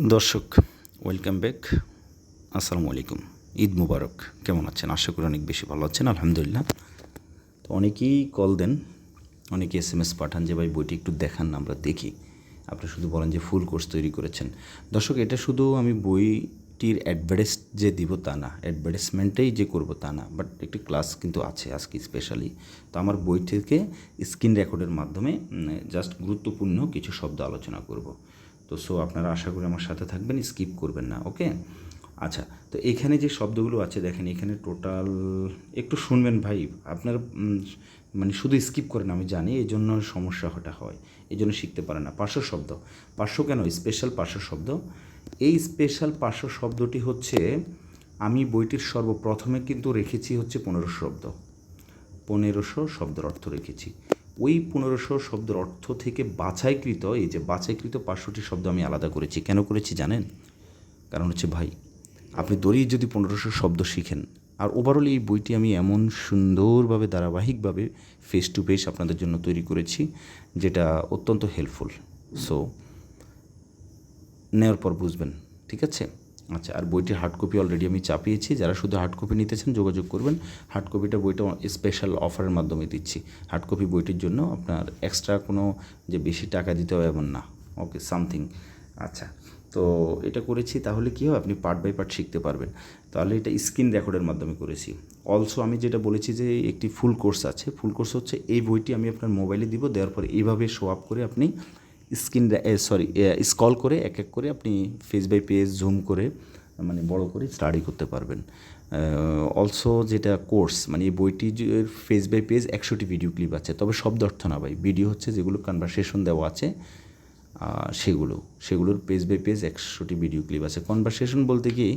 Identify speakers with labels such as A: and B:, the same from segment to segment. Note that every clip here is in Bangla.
A: দর্শক, ওয়েলকাম ব্যাক। আসসালামু আলাইকুম। ঈদ মুবারক। কেমন আছেন? আশা করি অনেক বেশি ভালো আছেন, আলহামদুলিল্লাহ। তো অনেকেই কল দেন অনেকে এস এম এস পাঠান যে, ভাই, বইটি একটু দেখান না আমরা দেখি। আপনি শুধু বলেন যে, ফুল কোর্স তৈরি করেছেন। দর্শক, এটা শুধু আমি বইটির অ্যাডভার্টাইজ যে দিব তা না, অ্যাডভার্টাইজমেন্টেই যে করব তা না, বাট একটি ক্লাস কিন্তু আছে আজকে স্পেশালি তো আমার বই থেকে স্ক্রিন রেকর্ডের মাধ্যমে জাস্ট গুরুত্বপূর্ণ কিছু শব্দ আলোচনা করব। তো সো আপনারা আশা করি আমার সাথে থাকবেন স্কিপ করবেন না ওকে আচ্ছা তো এখানে যে শব্দগুলো আছে, দেখেন এখানে টোটাল একটু শুনবেন ভাই, আপনার মানে শুধু স্কিপ করেন, আমি জানি এই জন্য সমস্যা হটা হয় এই জন্য শিখতে পারে না। পার্শ্ব শব্দ, পার্শ্ব কেন? স্পেশাল পার্শ্ব শব্দ। এই স্পেশাল পার্শ্ব শব্দটি হচ্ছে, আমি বইটির সর্বপ্রথমে কিন্তু রেখেছি হচ্ছে পনেরো শব্দ, পনেরোশো শব্দের অর্থ রেখেছি। ওই পনেরোশো শব্দের অর্থ থেকে বাছাইকৃত, এই যে বাছাইকৃত পাঁচশোটি শব্দ আমি আলাদা করেছি। কেন করেছি জানেন? কারণ হচ্ছে, ভাই, আপনি দড়িয়ে যদি পনেরোশো শব্দ শিখেন, আর ওভারঅল এই বইটি আমি এমন সুন্দরভাবে, ধারাবাহিকভাবে ফেস টু ফেস আপনাদের জন্য তৈরি করেছি, যেটা অত্যন্ত হেল্পফুল সো নেওয়ার পর বুঝবেন, ঠিক আছে? আচ্ছা আর বইটির হার্ড কপি অলরেডি আমি চাপিয়েছি। যারা শুধু হার্ড কপি নিতে চান, যোগাযোগ করবেন। হার্ড কপিটা বইটা স্পেশাল অফারের মাধ্যমে দিচ্ছি। হার্ড কপি বইটির জন্য আপনার এক্সট্রা কোনো যে বেশি টাকা দিতে হবে এমন না। ওকে সামথিং আচ্ছা তো এটা করেছি, তাহলে কী হয়? আপনি পার্ট বাই পার্ট শিখতে পারবেন। তাহলে এটা স্ক্রিন রেকর্ডের মাধ্যমে করেছি। অলসো আমি যেটা বলেছি যে একটি ফুল কোর্স আছে। ফুল কোর্স হচ্ছে এই বইটি আমি আপনার মোবাইলে দিব, দেওয়ার পরে এইভাবে শো আপ করে আপনি স্ক্রিন সরি স্কল করে এক এক করে আপনি ফেস বাই পেজ জুম করে মানে বড় করে স্টাডি করতে পারবেন। অলসো যেটা কোর্স মানে এই বইটি ফেস বাই পেজ একশোটি ভিডিও ক্লিপ আছে, তবে শব্দ অর্থ না ভাই ভিডিও হচ্ছে যেগুলো কনভারসেশন দেওয়া আছে সেগুলো, সেগুলোর পেজ বাই পেজ একশোটি ভিডিও ক্লিপ আছে। কনভারসেশন বলতে কি,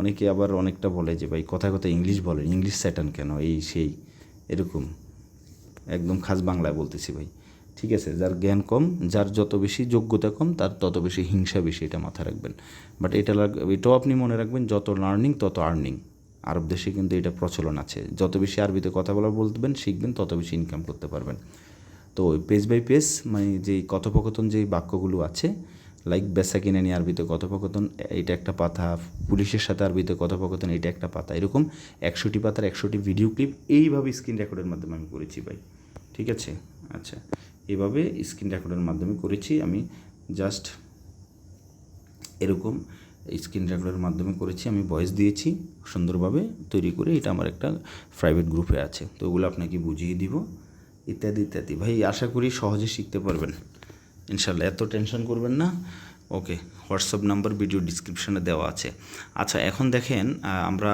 A: অনেকে আবার অনেকটা বলে যে ভাই কথা কথা ইংলিশ বলেন ইংলিশ স্যাটান কেন? এই, সেই, এরকম, একদম খাস বাংলায় বলতেছি ভাই। ঠিক আছে, যার জ্ঞান কম, যার যত বেশি যোগ্যতা কম, তার তত বেশি হিংসা বেশি এটা মাথায় রাখবেন। বাট এটা লাগ- এটাও আপনি মনে রাখবেন, যত লার্নিং তত আর্নিং আরব দেশে কিন্তু এটা প্রচলন আছে। যত বেশি আরবিতে কথা বলা বলবেন, শিখবেন, তত বেশি ইনকাম করতে পারবেন। তো পেজ বাই পেজ মানে যেই কথোপকথন, যেই বাক্যগুলো আছে লাইক বেসা কিনে নিয়ে আরবিতে কথোপকথন, এটা একটা পাতা, পুলিশের সাথে আরবিতে কথোপকথন, এটা একটা পাতা। এরকম একশোটি পাতার একশোটি ভিডিও ক্লিপ এইভাবে স্ক্রিন রেকর্ডের মাধ্যমে আমি করেছি ভাই। ঠিক আছে? আচ্ছা। এভাবে স্ক্রিন রেকর্ডের মাধ্যমে করেছি আমি জাস্ট এরকম স্ক্রিন রেকর্ডের মাধ্যমে করেছি, আমি ভয়েস দিয়েছি সুন্দরভাবে তৈরি করে, এটা আমার একটা প্রাইভেট গ্রুপে আছে। তো ওগুলো আপনাকে বুঝিয়ে দিব, ইত্যাদি ইত্যাদি। ভাই, আশা করি সহজে শিখতে পারবেন। ইনশাল্লাহ এত টেনশন করবেন না। ওকে, হোয়াটসঅ্যাপ নাম্বার ভিডিও ডিসক্রিপশানে দেওয়া আছে। আচ্ছা এখন দেখেন আমরা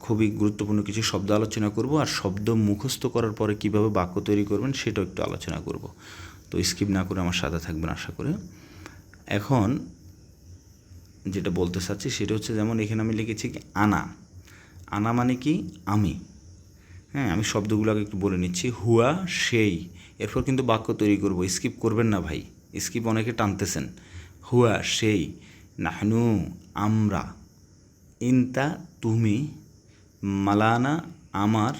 A: খুবই গুরুত্বপূর্ণ কিছু শব্দ আলোচনা করব আর শব্দ মুখস্থ করার পরে কীভাবে বাক্য তৈরি করবেন সেটাও একটু আলোচনা করব। তো স্কিপ না করে আমার সাথে থাকবেন আশা করে। এখন যেটা বলতে চাচ্ছি সেটা হচ্ছে যেমন এখানে আমি লিখেছি কি, আনা। আনা মানে কি? আমি। হ্যাঁ আমি শব্দগুলো আগে একটু বলে নিচ্ছি। হুয়া, সেই। এরপর কিন্তু বাক্য তৈরি করব। স্কিপ করবেন না ভাই। স্কিপ অনেকে টানতেছেন। হুয়া, সেই। নাহনু, আমরা। ইনতা তুমি মালানা আমার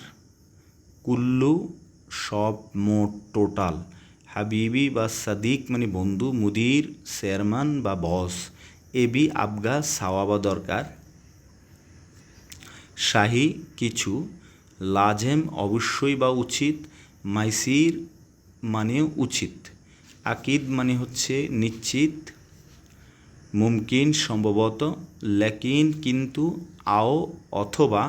A: কুল্লু সব মোট টোটাল। হাবিবি বা সাদিক মানে বন্ধু, মুদির, চেয়ারম্যান বা বস। এবি আবগা সাওয়াবা দরকার। শাহি কিছু। লাজেম অবশ্যই বা উচিত। মাইসির মানে উচিত। আকিদ মানে হচ্ছে নিশ্চিত। মুমকিন সম্ভবত লেকিন কিন্তু আও অথবা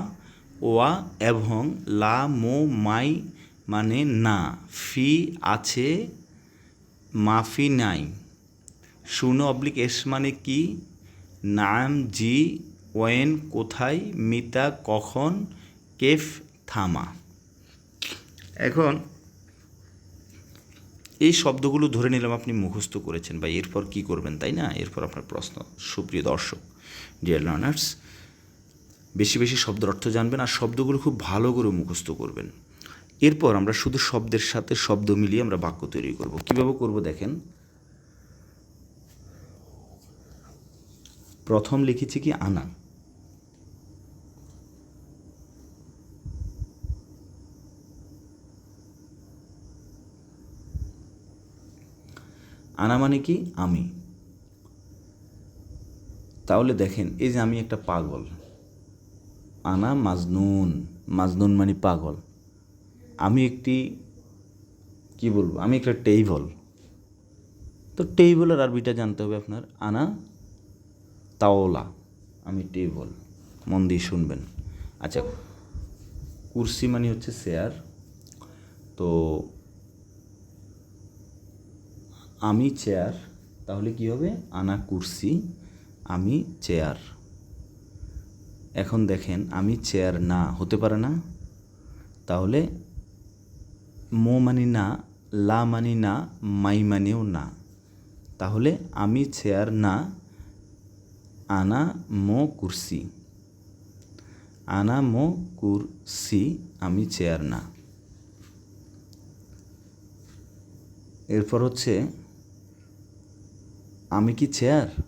A: ওয়া এবং লা মো মাই মানে না, ফি আছে, মাফি নাই। শূন্য অবলিক এস মানে কি? নাম, জি, ওয়েন, কোথায়, মিতা, কখন, কেফ, থামা। এখন এই শব্দগুলো ধরে নিলাম আপনি মুখস্থ করেছেন বা এরপর কি করবেন, তাই না? এরপর আপনার প্রশ্ন। সুপ্রিয় দর্শক ডিয়ার লার্নার্স বেশি বেশি শব্দের অর্থ জানবেন আর শব্দগুলো খুব ভালো করে মুখস্থ করবেন। এরপর আমরা শুধু শব্দের সাথে শব্দ মিলিয়ে আমরা বাক্য তৈরি করব। কীভাবে করব দেখেন? প্রথম লিখেছি কি? আনা। আনা মানে কি? আমি। তাহলে দেখেন, এই যে আমি একটা পাগল। আনা মাজনুন। মাজনুন মানে পাগল। আমি একটি, কি বলব? আমি একটা টেইবল। তো টেইবলের আরবিটা জানতে হবে আপনার। আনা তাওলা। আমি টেবল মন দিয়ে শুনবেন। আচ্ছা কুরসি মানে হচ্ছে চেয়ার তো আমি চেয়ার তাহলে কি হবে? আনা কুরসি, আমি চেয়ার এখন দেখেন, আমি চেয়ার না, হতে পারে না? তাহলে মো মানি না, লা মানি না, মাই মানেও না। তাহলে আমি চেয়ার না, আনা মো কুরসি। আনা মো কুরসি, আমি চেয়ার না। এরপর হচ্ছে আমি কি চেয়ার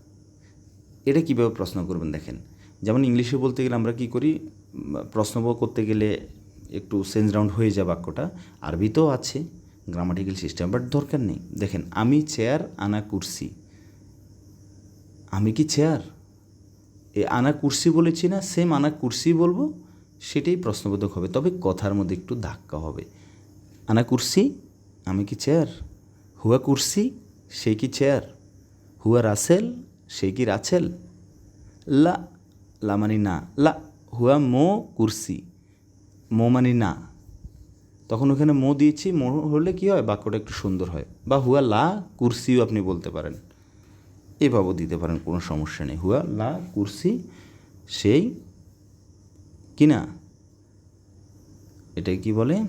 A: এটা কীভাবে প্রশ্ন করবেন দেখেন। যেমন ইংলিশে বলতে গেলে আমরা কি করি? প্রশ্ন করতে গেলে একটু সেন্স রাউন্ড হয়ে যায় বাক্যটা। আরবিতেও আছে গ্রামাটিক্যাল সিস্টেম বাট দরকার নেই। দেখেন, আমি চেয়ার আনা কুর্সি। আমি কি চেয়ার এ আনা কুর্সি বলেছি না সেম আনা কুর্সি বলব, সেটাই প্রশ্নবোধক হবে। তবে কথার মধ্যে একটু ধাক্কা হবে। আনা কুরসি, আমি কি চেয়ার হুয়া কুর্সি, সে কি চেয়ার হুয়া রাসেল, সে কি রাছেল লা লা মানে না, লা, হুয়া মো কুরসি, মো মানে না। তখন ওখানে মো দিয়েছি, মো হলে কী হয়? বাক্যটা একটু সুন্দর হয়। বা হুয়া লা কুরসিও আপনি বলতে পারেন। এভাবেও দিতে পারেন, কোনো সমস্যা নেই। হুয়া লা কুরসি, সেই কি না? এটাই কি বলে?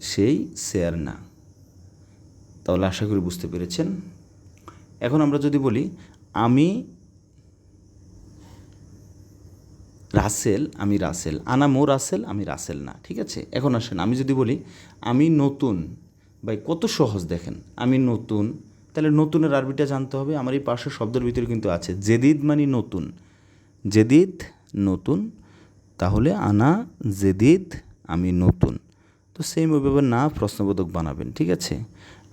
A: সেই শেয়ার না। তাহলে আশা করি বুঝতে পেরেছেন। এখন আমরা যদি বলি, আমি রাসেল আমি রাসেল। আনা মো রাসেল, আমি রাসেল না, ঠিক আছে? এখন আসেন, আমি যদি বলি, আমি নতুন, ভাই কত সহজ দেখেন, আমি নতুন, তাহলে নতুনের আরবিটা জানতে হবে, আমার এই পাশের শব্দের ভিতরে কিন্তু আছে, জেদিদ মানে নতুন। জেদিদ, নতুন, তাহলে আনা, জেদিদ, আমি নতুন। তো সেম ওইভাবে না, প্রশ্নবোধক বানাবেন, ঠিক আছে?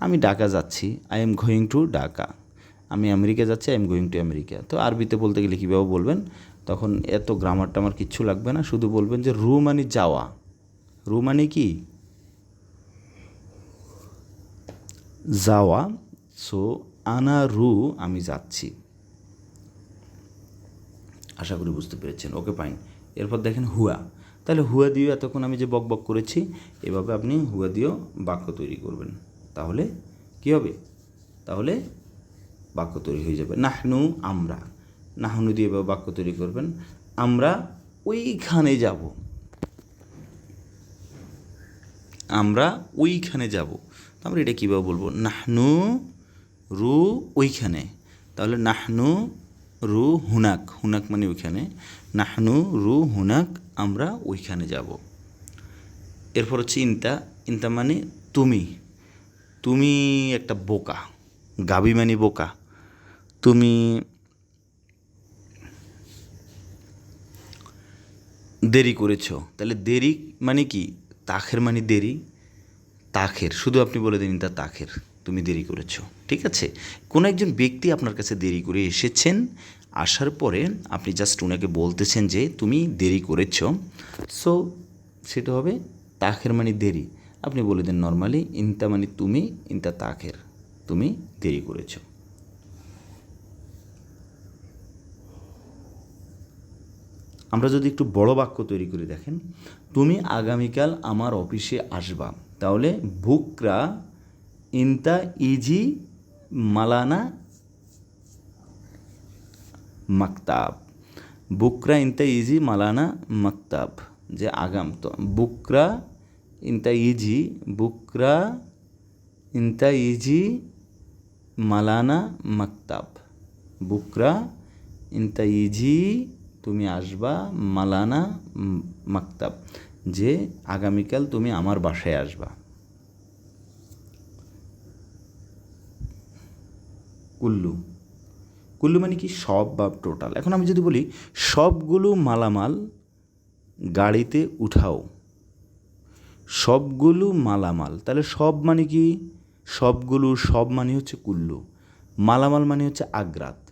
A: আমি ঢাকা যাচ্ছি। I am going to Dhaka আমি আমেরিকা যাচ্ছি I am going to America তো আরবিতে বলতে গেলে কীভাবে বলবেন? তখন এত গ্রামারটা আমার কিচ্ছু লাগবে না, শুধু বলবেন যে রু মানে যাওয়া। রু মানে কি? যাওয়া। সো আনা রু আমি যাচ্ছি। আশা করি বুঝতে পেরেছেন। ওকে ফাইন এরপর দেখেন হুয়া। তাহলে হুয়া দিয়েও এতক্ষণ আমি যে বক বক করেছি, এভাবে আপনি হুয়া দিয়েও বাক্য তৈরি করবেন। তাহলে কি হবে? তাহলে বাক্য তৈরি হয়ে যাবে। নাহনু আমরা। নাহনু দিয়ে বাক্য তৈরি করবেন। আমরা ওইখানে যাব। আমরা ওইখানে যাব। আমরা এটা কীভাবে বলব? নাহনু রু ওইখানে। তাহলে নাহনু রু হুনাক। হুনাক মানে ওইখানে। নাহনু রু হুনাক, আমরা ওইখানে যাব। এরপর হচ্ছে ইনতা। ইনতা মানে তুমি। তুমি একটা বোকা গাবি মানে বোকা। তুমি দেরি করেছ। তাহলে দেরি মানে কি? তাখের মানে দেরি? তাখের, শুধু আপনি বলে দিন তা তাখের, তুমি দেরি করেছ। ঠিক আছে? কোনো একজন ব্যক্তি আপনার কাছে দেরি করে এসেছেন, আসার পরে আপনি জাস্ট ওনাকে বলতেছেন যে, তুমি দেরি করেছ। সো সেটা হবে তাখের মানে দেরি। আপনি বলে দেন, নর্মালি ইনতা মানে তুমি ইনতা তাখের, তুমি দেরি করেছ। আমরা যদি একটু বড় বাক্য তৈরি করে দেখেন, তুমি আগামীকাল আমার অফিসে আসবা, তাহলে বুকরা ইনতা ইজি মালানা মাকতাব। বুকরা ইনতা ইজি মালানা মাকতাব, যে আগাম, তো বুকরা ইনতা ইজি বুকরা, ইনতা ইজি মালানা মাকতাব। বুকরা, ইনতা ইজি তুমি আসবা মালানা মাকতাব, যে আগামীকাল তুমি আমার বাসায় আসবা। কুল্লু। কুল্লু মানে কি? সব বা টোটাল। এখন আমি যদি বলি, সবগুলো মালামাল গাড়িতে উঠাও। সবগুলো মালামাল। তাহলে সব মানে কি? সবগুলো, সব মানে হচ্ছে কুল্লু। মালামাল মানে হচ্ছে আগ্রাত।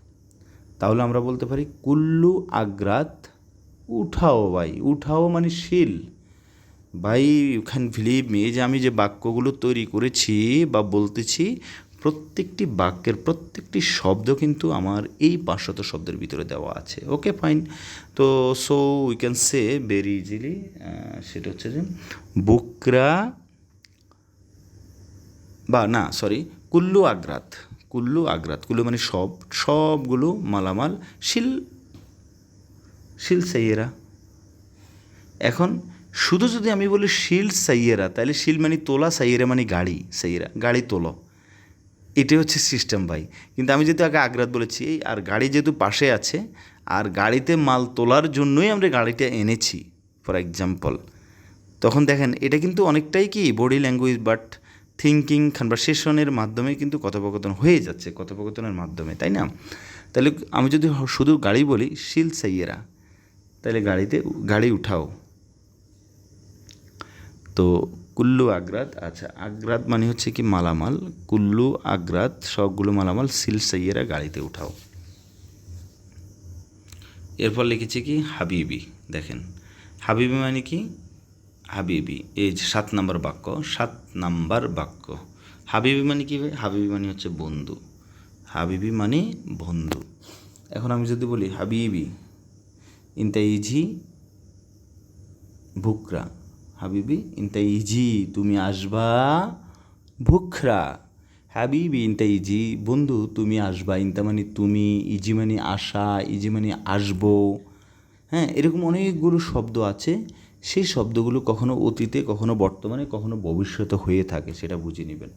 A: তাহলে আমরা বলতে পারি কুল্লু, আগ্রাত, উঠাও ভাই। উঠাও মানে শিল। ভাই ইউ ক্যান বিলিভ মি যে আমি যে বাক্যগুলো তৈরি করেছি বা বলতেছি প্রত্যেকটি বাক্যের প্রত্যেকটি শব্দ কিন্তু আমার এই পাঁচশত শব্দের ভিতরে দেওয়া আছে। ওকে ফাইন তো so we can say very easily সেটা হচ্ছে যে, বুকরা বা, না সরি কুল্লু আগ্রাত কুল্লু আগ্রাত, কুল্লু মানে সব, সবগুলো মালামাল শিল শিল সাইয়েরা। এখন, শুধু যদি আমি বলি শিল সাইয়েরা, তাহলে শিল মানে তোলা, সাইয়েরা মানে গাড়ি, সাইয়েরা, গাড়ি তোলো। এটাই হচ্ছে সিস্টেম ভাই। কিন্তু আমি যেহেতু আগে আগ্রাত বলেছি আর গাড়ি যেহেতু পাশে আছে, আর গাড়িতে মাল তোলার জন্যই আমরা গাড়িটা এনেছি ফর এক্সাম্পল তখন দেখেন, এটা কিন্তু অনেকটাই কি বডি ল্যাঙ্গুয়েজ বাট থিঙ্কিং কনভারসেশনের মাধ্যমে কিন্তু কথোপকথন হয়ে যাচ্ছে, কথোপকথনের মাধ্যমে, তাই না? তাহলে আমি যদি শুধু গাড়ি বলি, শিল সাইয়েরা, তাহলে গাড়িতে, গাড়ি উঠাও। তো কুল্লু আগ্রাত আচ্ছা আগ্রাত মানে হচ্ছে কি মালামাল, কুল্লু আগ্রাত, সবগুলো মালামাল সিল সাইয়েরা গাড়িতে উঠাও। এরপর লিখেছি কি? হাবিবি, দেখেন। হাবিবি মানে কি? হাবিবি, এই যে সাত নাম্বার বাক্য, সাত নাম্বার বাক্য। হাবিবি মানে কি হাবিবি মানে হচ্ছে বন্ধু। হাবিবি মানে বন্ধু। এখন আমি যদি বলি হাবিবি ইনতা ইজি ভুকরা। হাবিবি ইনতা ইজি তুমি আসবা ভুখরা। হাবিবি ইনতা ইজি বন্ধু, তুমি আসবা, ইনতা মানে তুমি, ইজি মানে আসা, ইজি মানে আসব। হ্যাঁ এরকম অনেকগুলো শব্দ আছে। সেই শব্দগুলো কখনো অতীতে, কখনো বর্তমানে, কখনো ভবিষ্যতে হয়ে থাকে, সেটা বুঝে নেবেন।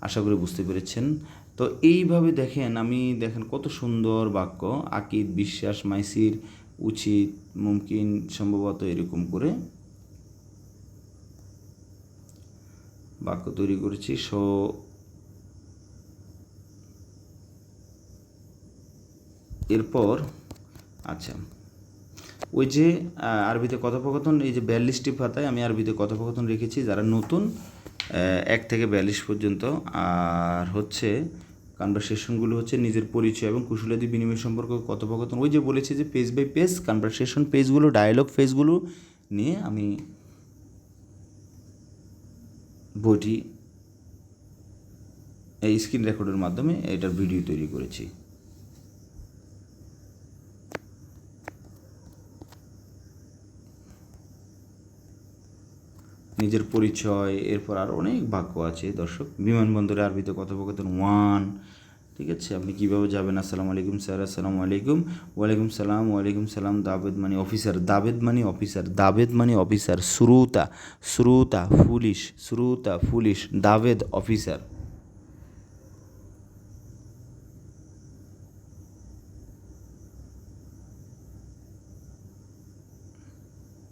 A: আশা করি বুঝতে পেরেছেন। তো এইভাবে দেখেন, আমি দেখেন কত সুন্দর বাক্য, আকিদ, বিশ্বাস, মাইসির, উচিত, মুমকিন, সম্ভবত এরকম করে বাক্য তৈরি করেছি। সো, এরপর আচ্ছা ওই যে আরবিতে কথোপকথন, এই যে বিয়াল্লিশটি পাতায় আমি আরবিতে কথোপকথন রেখেছি। যারা নতুন এক থেকে বিয়াল্লিশ পর্যন্ত, আর হচ্ছে কনভারসেশনগুলো হচ্ছে নিজের পরিচয় এবং কুশলাদি বিনিময় সম্পর্কে কথোপকথন। ওই যে বলেছি যে পেজ বাই পেজ কনভারসেশন পেজগুলো ডায়ালগ পেজগুলো নিয়ে আমি বইটি এই স্ক্রিন রেকর্ডের মাধ্যমে এটার ভিডিও তৈরি করেছি। নিজের পরিচয়, এরপর আর অনেক বাক্য আছে, দর্শক। বিমানবন্দরে আরবিতে কথোপকথন ওয়ান ঠিক আছে? আপনি কীভাবে যাবেন? আসসালামু আলাইকুম স্যার, আসসালামু আলাইকুম। ওয়ালাইকুম সালাম ওয়ালাইকুম সালাম, দাবেদ মানে অফিসার। দাবেদ মানে অফিসার, দাবেদ মানে অফিসার শ্রুতা শ্রুতা ফুলিশ শ্রুতা ফুলিশ দাবেদ অফিসার।